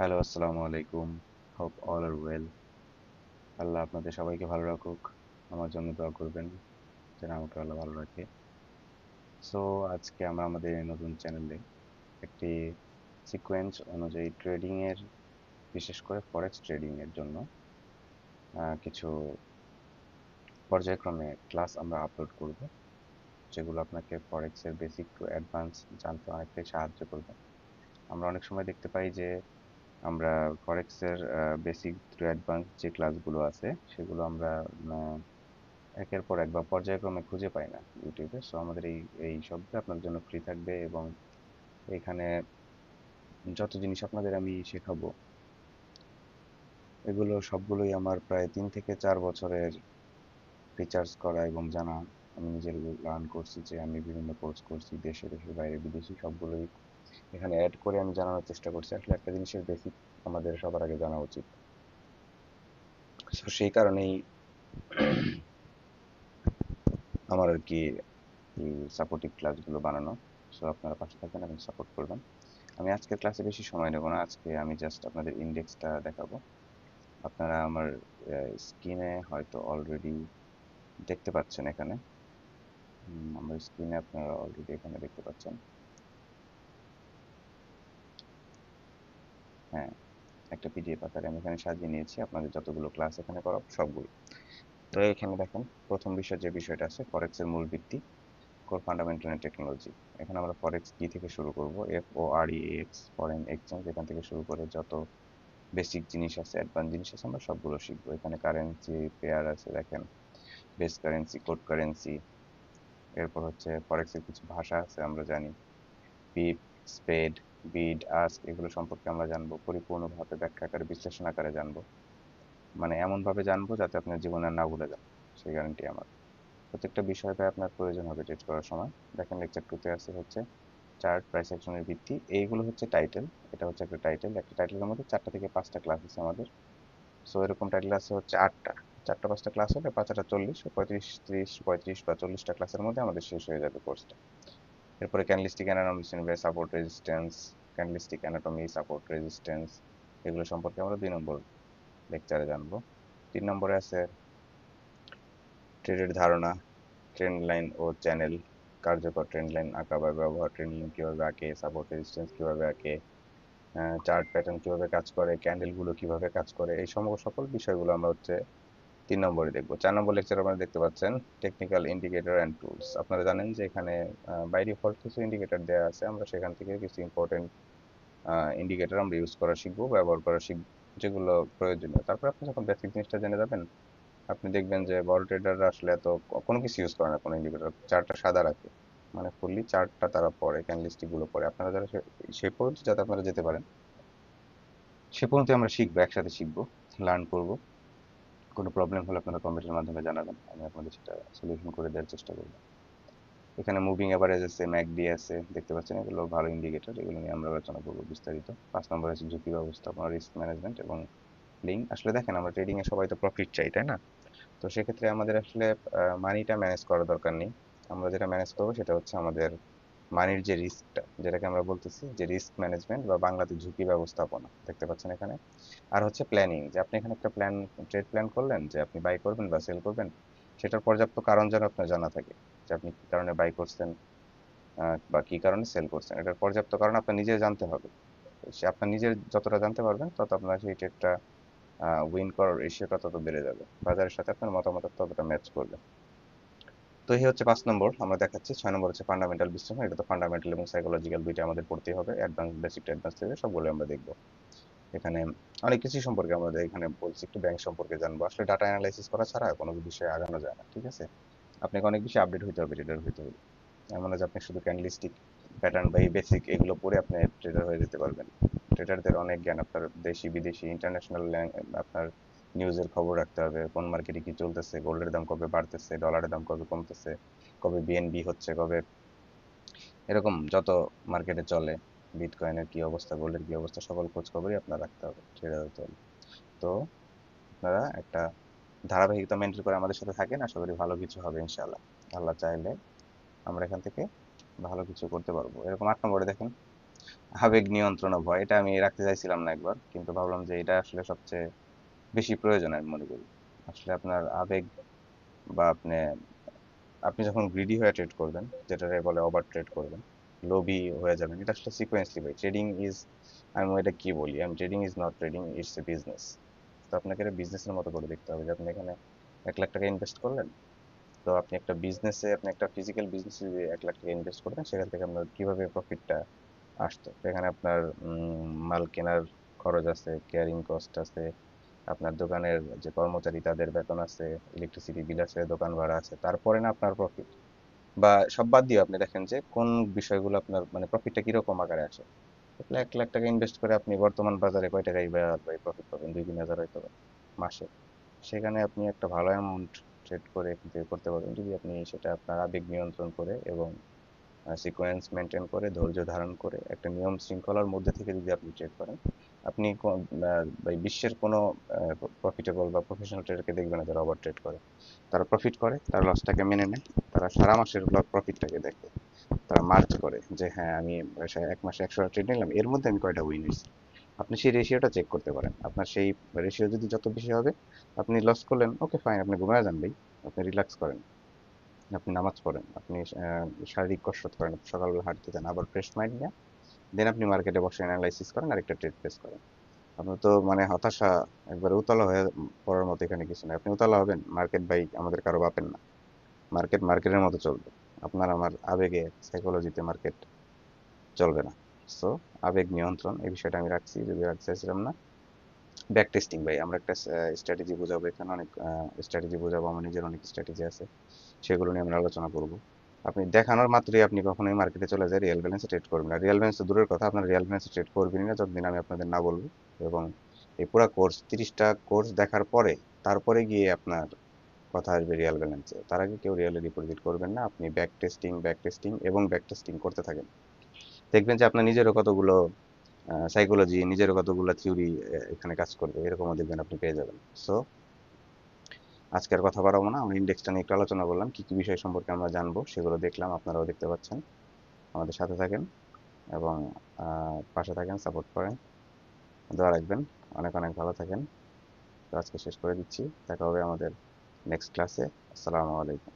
Hello আসসালামু আলাইকুম hope all are well আল্লাহ আপনাদের সবাইকে ভালো রাখুক, আমার জন্য দোয়া করবেন, যেন আমাকে আল্লাহ ভালো রাখে। সো আজকে আমরা আমাদের নতুন চ্যানেলে একটি সিকোয়েন্স অনুযায়ী ট্রেডিংয়ের বিশেষ করে ফরেক্স ট্রেডিংয়ের জন্য কিছু পর্যায়ক্রমে ক্লাস আমরা আপলোড করব, যেগুলো আপনাকে ফরেক্সের বেসিক টু অ্যাডভান্স জানতে অনেকটাই সাহায্য করবে। আমরা অনেক সময় দেখতে পাই যে আমরা ফরেক্সের বেসিক টু অ্যাডভান্স যে ক্লাসগুলো আছে, সেগুলো আমরা একের পর এক বা পর্যায়ক্রমে খুঁজে পাই না ইউটিউবে সো আমাদের এই এই সবগুলো আপনার জন্য ফ্রি থাকবে এবং এখানে যত জিনিস আপনাদের আমি শেখাবো, এগুলো সবগুলোই আমার প্রায় তিন থেকে চার বছরের রিচার্জ করা এবং জানা। আমি নিজের লার্ন করছি যে আমি বিভিন্ন কোর্স করছি, দেশে দেশের বাইরে বিদেশি সবগুলোই এখানে অ্যাড করে আমি জানানোর চেষ্টা করছি। আসলে একটা জিনিসের বেসিক আমাদের সবার আগে জানা উচিত। সো সেই কারণেই আমার আর কি সাপোর্টিভ ক্লাসগুলো বানানো। সো আপনারা পাশে থাকবেন এবং সাপোর্ট করবেন। আমি আজকের ক্লাসে বেশি সময় নেব না। আজকে আমি জাস্ট আপনাদের ইন্ডেক্সটা দেখাবো। আপনারা আমার স্ক্রিনে হয়তো অলরেডি দেখতে পাচ্ছেন এখানে। আমার স্ক্রিনে আপনারা অলরেডি এখানে দেখতে পাচ্ছেন। হ্যাঁ একটা পিডিএফ আকারে আমি এখানে সাজিয়ে নিয়েছি। আপনাদের যতগুলো ক্লাস এখানে করাবো সবগুলো। তো এখানে দেখেন, প্রথম বিষয় যে বিষয়টা আছে ফরেক্সের মূল ভিত্তি কোর ফান্ডামেন্টাল টেকনোলজি এখানে আমরা ফরেক্স কি থেকে শুরু করব? F O R E X foreign exchange এখান থেকে শুরু করে যত বেসিক জিনিস আছে অ্যাডভান্স জিনিস আছে, আমরা সবগুলো শিখব। এখানে কারেন্সি পেয়ার আছে, দেখেন বেস কারেন্সি কোড কারেন্সি এরপর হচ্ছে ফরেক্সের কিছু ভাষা আছে, আমরা জানি পিপ স্পেড বিড আস্ক এগুলো সম্পর্কে আমরা জানব, পরিপূর্ণভাবে ব্যাখ্যা আকারে বিশ্লেষণ আকারে জানব। মানে এমনভাবে জানব যাতে আপনার জীবনে না ভুলে যান, সেই গ্যারান্টি আমার। প্রত্যেকটা বিষয় বিষয়টা আপনার প্রয়োজন হবে ট্রেড করার সময়। দেখেন লেকচার টুতে আছে হচ্ছে চার্ট প্রাইস অ্যাকশনের ভিত্তি। এইগুলো হচ্ছে টাইটেল এটা হচ্ছে একটা টাইটেল একটা টাইটেলের মধ্যে চারটা থেকে পাঁচটা ক্লাস আছে আমাদের। সো এরকম টাইটেল আছে হচ্ছে আটটা। চারটা, পাঁচটা ক্লাস হলে পাঁচটা, চল্লিশ, পঁয়ত্রিশ, ত্রিশ, পঁয়ত্রিশ বা চল্লিশটা ক্লাসের মধ্যে আমাদের শেষ হয়ে যাবে কোর্সটা এরপরে candlestick anatomy support resistance candlestick anatomy support resistance এগুলো সম্পর্কে আমরা দুই নম্বর লেকচারে জানব। তিন নম্বরে আছে ট্রেডের ধারণা ট্রেন্ড লাইন ও চ্যানেল কার্যকর ট্রেন্ড লাইন আঁকা বা ব্যবহার ট্রেন্ড লাইন কীভাবে আঁকে সাপোর্ট রেজিস্ট্যান্স কীভাবে আঁকে চার্ট প্যাটার্ন কীভাবে কাজ করে ক্যান্ডেলগুলো কীভাবে কাজ করে, এই সমস্ত সকল বিষয়গুলো আমরা হচ্ছে তিন নম্বরে দেখব। চার নম্বর লেকচার আপনারা দেখতে পাচ্ছেন টেকনিক্যাল ইন্ডিকেটর অ্যান্ড টুলস আপনারা জানেন যে এখানে বাই ডিফল্ট কিছু ইন্ডিকেটর দেওয়া আছে, আমরা সেখান থেকে কিছু ইম্পর্টেন্ট ইন্ডিকেটর আমরা ইউজ করা শিখব, ব্যবহার করা শিখব, যেগুলো প্রয়োজনীয়। তারপর আপনি যখন বেসিক জিনিসটা জেনে যাবেন, আপনি দেখবেন যে বড় ট্রেডাররা আসলে এত, কোনো কিছু ইউজ করে না কোনো ইন্ডিকেটর চার্টটা সাদা রাখে। মানে ফুললি চার্টটা তারা পড়ে ক্যান্ডেলস্টিকগুলো পড়ে। আপনারা যারা সে- পর্যন্ত যাতে আপনারা যেতে পারেন, সে পর্যন্ত আমরা শিখব, একসাথে শিখব লার্ন করব। কোনো প্রবলেম হলে আপনারা কমেন্টের মাধ্যমে জানাবেন। আমি আপনাদের সেটা সলিউশন করে দেওয়ার চেষ্টা করব। এখানে মুভিং অ্যাভারেজ আছে ম্যাকডি আছে, দেখতে পাচ্ছেন? এগুলো ভালো ইন্ডিকেটর এগুলো নিয়ে আমরা আলোচনা করব বিস্তারিত। পাঁচ নম্বর আছে ঝুঁকি ব্যবস্থাপনা রিস্ক ম্যানেজমেন্ট এবং লিঙ্ক আসলে দেখেন, আমরা ট্রেডিং এ সবাই তো প্রফিট চাই, তাই না? তো সেক্ষেত্রে আমাদের আসলে মানিটা ম্যানেজ করার দরকার নেই। আমরা যেটা ম্যানেজ করব সেটা হচ্ছে আমাদের মানির যে রিস্কটা যেটাকে আমরা বলতেছি যে রিস্ক ম্যানেজমেন্ট বা বাংলাতে ঝুঁকি ব্যবস্থাপনা, দেখতে পাচ্ছেন এখানে? আর হচ্ছে প্ল্যানিং যে আপনি এখানে একটা প্ল্যান ট্রেড প্ল্যান করলেন যে আপনি বাই করবেন বা সেল করবেন, সেটার পর্যাপ্ত কারণ যেন আপনার জানা থাকে, যে আপনি কি কারণে বাই করছেন বা কি কারণে সেল করছেন। এটার পর্যাপ্ত কারণ আপনার নিজে জানতে হবে। সে আপনার নিজের যতটা জানতে পারবেন, তত আপনার সেই ট্রেডটা উইন করার রেশিওটা তত বেড়ে যাবে। বাজারের সাথে আপনার মতামত ততটা ম্যাচ করবে। তো এই হচ্ছে পাঁচ নম্বর, আমরা দেখাচ্ছি। ছয় নম্বর হচ্ছে ফান্ডামেন্টাল বিশ্লেষণ। এটা তো ফান্ডামেন্টাল এবং সাইকোলজিক্যাল দুইটা আমাদের পড়তেই হবে। অ্যাডভান্স বেসিক অ্যাডভান্স থেকে সবগুলো আমরা দেখব। এখানে অনেক কিছু সম্পর্কে আমাদের এখানে বলছি। একটু ব্যাংক সম্পর্কে জানব। আসলে ডাটা অ্যানালাইসিস করা ছাড়া কোনো বিষয়ে আগানো যায় না, ঠিক আছে? আপনাকে অনেক বেশি আপডেট হইতে হবে ট্রেডার হইতে হবে। এমন যে আপনি শুধু ক্যান্ডেলিস্টিক প্যাটার্ন বা এই বেসিক এগুলো পড়ে আপনি ট্রেডার হয়ে যেতে পারবেন। ট্রেডারদের অনেক জ্ঞান আপনার দেশি বিদেশি ইন্টারন্যাশনাল আপনার নিউজের খবর রাখতে হবে, কোন মার্কেটে কি চলতেছে গোল্ডের দাম কবে বাড়তেছে ডলারের দাম কবে কমতেছে, কবে বিএনবি হচ্ছে, কবে এরকম যত মার্কেটে চলে বিটকয়েনের কি অবস্থা গোল্ডের কি অবস্থা, সকল খোঁজ খবরই আপনার রাখতে হবে ট্রেডার হতে হলে তো আপনারা একটা ধারাবাহিকতা মেনটেন করে আমাদের সাথে থাকেন, আশা করি ভালো কিছু হবে, ইনশাআল্লাহ। আল্লাহ চাইলে আমরা এখান থেকে ভালো কিছু করতে পারব। এরকম আট নম্বরে দেখেন, আবেগ নিয়ন্ত্রণ ভয়, এটা আমি রাখতে চাইছিলাম না একবার, কিন্তু ভাবলাম যে এটা আসলে সবচেয়ে বেশি প্রয়োজন আমি মনে করি। আসলে আপনার আবেগ বা আপনি আপনি যখন গ্রিডি হয়ে ট্রেড করবেন, যেটাকে বলে ওভার ট্রেড করবেন লোভি হয়ে যাবেন, এটা আসলে সিকোয়েন্সলি ভাই ট্রেডিং ইজ আমি এটা কি বলি? আমি trading is not trading it's a business তো আপনাকে এটা বিজনেসের মতো করে দেখতে হবে যে আপনি এখানে এক লাখ টাকা ইনভেস্ট করলেন, তো আপনি একটা বিজনেসে আপনি একটা ফিজিক্যাল বিজনেসে যদি এক লাখ টাকা ইনভেস্ট করবেন সেখান থেকে আপনার কীভাবে প্রফিটটা আসতো? এখানে আপনার মাল কেনার খরচ আছে কেয়ারিং কস্ট আছে আপনার দোকানের যে কর্মচারী তাদের বেতন আছে ইলেকট্রিসিটি বিল আছে, দোকান ভাড়া আছে, তারপরে না আপনার প্রফিট বা সব বাদ দিয়ে আপনি দেখেন যে কোন বিষয়গুলো আপনার মানে প্রফিটটা কীরকম আকারে আসে? এক লাখ টাকা ইনভেস্ট করে আপনি বর্তমান বাজারে কয় টাকাই প্রফিট পাবেন? দুই, তিন হাজার হয়তো মাসে। সেখানে আপনি একটা ভালো অ্যামাউন্ট ট্রেড করে করতে পারবেন যদি আপনি সেটা আপনার আবেগ নিয়ন্ত্রণ করে এবং সিকোয়েন্স মেনটেন করে, ধৈর্য ধারণ করে একটা নিয়ম শৃঙ্খলার মধ্যে থেকে যদি আপনি ট্রেড করেন, আপনি বিশ্বের কোনো প্রফিটেবল বা প্রফেশনাল ট্রেডারকে দেখবে না যারা ওভার ট্রেড করে। তারা প্রফিট করে, তারা লসটাকে মেনে নেয়, তারা সারা মাসের প্রফিটটাকে দেখে, তারা মার্চ করে যে হ্যাঁ আমি এক মাসে একশো ট্রেড নিলাম, এর মধ্যে আমি কয়টা উইন হয়েছি আপনি সেই রেশিওটা চেক করতে পারেন। আপনার সেই রেশিও যদি যত বেশি হবে, আপনি লস করলেন ওকে ফাইন আপনি ঘুমায় যান ভাই আপনি রিল্যাক্স করেন। আপনি নামাজ পড়েন, আপনি শারীরিক কসরত করেন সকালবেলা হাঁটতে যান, আবার ফ্রেশ মাইন্ড নিয়ে দেন আপনি মার্কেটে বসে অ্যানালাইসিস করেন, আরেকটা ট্রেড প্লেস করেন। আপনি তো মানে হতাশা একবার উতলা হয়ে পড়ার মতো এখানে কিছু নেই। আপনি উতলা হবেন মার্কেট বাই আমাদের কারও বাপেন না। মার্কেট মার্কেটের মতো চলবে। আপনার আমার আবেগে সাইকোলজিতে মার্কেট চলবে না। সো আবেগ নিয়ন্ত্রণ, এই বিষয়টা আমি রাখছি যদি রাখতে চাইছিলাম না। ব্যাক টেস্টিং ভাই, আমরা একটা স্ট্র্যাটেজি বোঝাবো এখানে, অনেক স্ট্র্যাটেজি বোঝাবো, আমার নিজের অনেক স্ট্র্যাটেজি আছে। সেগুলো নিয়ে আমরা আলোচনা করব। আপনি দেখানোর মাত্রই আপনি কখনোই মার্কেটে চলে যায় রিয়েল ব্যালেন্সে ট্রেড করবেন না। রিয়েল ব্যালেন্স দূরের কথা, আপনার রিয়েল ব্যালেন্সে ট্রেড করবেনই না যতদিন আমি আপনাদের না বলব। এবং এই পুরো কোর্স তিরিশটা কোর্স দেখার পরে, তারপরে গিয়ে আপনার কথা আসবে রিয়েল ব্যালেন্সে তার আগে কেউ রিয়েলে ডিপোজিট করবেন না, আপনি ব্যাক টেস্টিং ব্যাক টেস্টিং এবং ব্যাক টেস্টিং করতে থাকেন। দেখবেন যে আপনার নিজেরও কতগুলো সাইকোলজি নিজেরও কতগুলো থিওরি এখানে কাজ করবে, এরকমও দেখবেন আপনি পেয়ে যাবেন। সো আজকে আর কথা বাড়াবো না। আমরা ইন্ডেক্সটা নিয়ে একটু আলোচনা করলাম। কী কী বিষয় সম্পর্কে আমরা জানব সেগুলো দেখলাম, আপনারাও দেখতে পাচ্ছেন। আমাদের সাথে থাকেন এবং পাশে থাকেন সাপোর্ট করেন। দোয়া রাখবেন। অনেক অনেক ভালো থাকেন। তো আজকে শেষ করে দিচ্ছি। দেখা হবে আমাদের নেক্সট ক্লাসে আসসালামু আলাইকুম।